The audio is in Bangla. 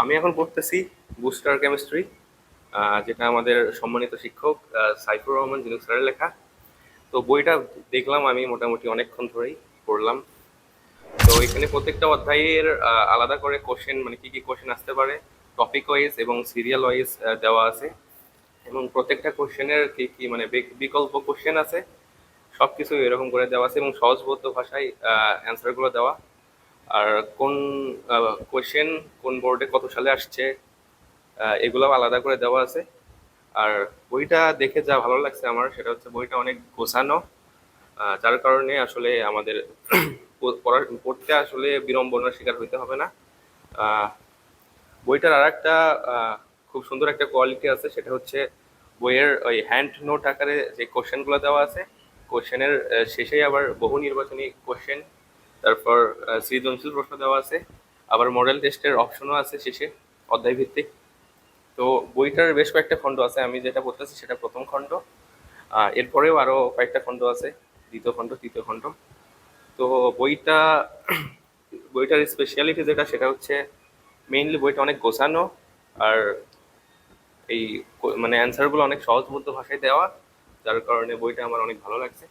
আমি এখন পড়তেছি বুস্টার কেমিস্ট্রি যেটা আমাদের সম্মানিত শিক্ষক সাইফুর রহমান জিনুক স্যারের লেখা। তো বইটা দেখলাম আমি মোটামুটি অনেকক্ষণ ধরেই পড়লাম। তো এখানে প্রত্যেকটা অধ্যায়ের আলাদা করে কোশ্চেন মানে কি কি কোশ্চেন আসতে পারে টপিক ওয়াইজ এবং সিরিয়াল ওয়াইজ দেওয়া আছে। এবং প্রত্যেকটা কোশ্চেনের কি কি মানে বিকল্প কোশ্চেন আছে, সবকিছু এরকম করে দেওয়া আছে এবং সহজবোধ্য ভাষায় অ্যান্সারগুলো দেওয়া। আর কোন কোশ্চেন কোন বোর্ডে কত সালে আসছে এগুলো আলাদা করে দেওয়া আছে। আর বইটা দেখে যা ভালো লাগছে আমার, সেটা হচ্ছে বইটা অনেক গোছানো। যার কারণে আসলে আমাদের পড়া- পড়তে আসলে বিড়ম্বনার শিকার হইতে হবে না। বইটার আর একটা খুব সুন্দর একটা কোয়ালিটি আছে, সেটা হচ্ছে বইয়ের ওই হ্যান্ড নোট আকারে যে কোশ্চেনগুলো দেওয়া আছে কোশ্চেনের শেষেই আবার বহু নির্বাচনী কোশ্চেন তারপর সৃজনশীল প্রশ্ন দেওয়া আছে। আবার মডেল টেস্টের অপশনও আছে শেষে অধ্যায় ভিত্তিক তো বইটার বেশ কয়েকটা খণ্ড আছে, আমি যেটা পড়তেছি সেটা প্রথম খণ্ড। এরপরেও আরও কয়েকটা খণ্ড আছে, দ্বিতীয় খণ্ড, তৃতীয় খণ্ড। তো বইটা, বইটার স্পেশালিটি যেটা, সেটা হচ্ছে মেইনলি বইটা অনেক গোছানো আর এই মানে অ্যান্সারগুলো অনেক সহজবোধ্য ভাষায় দেওয়া, যার কারণে বইটা আমার অনেক ভালো লাগছে।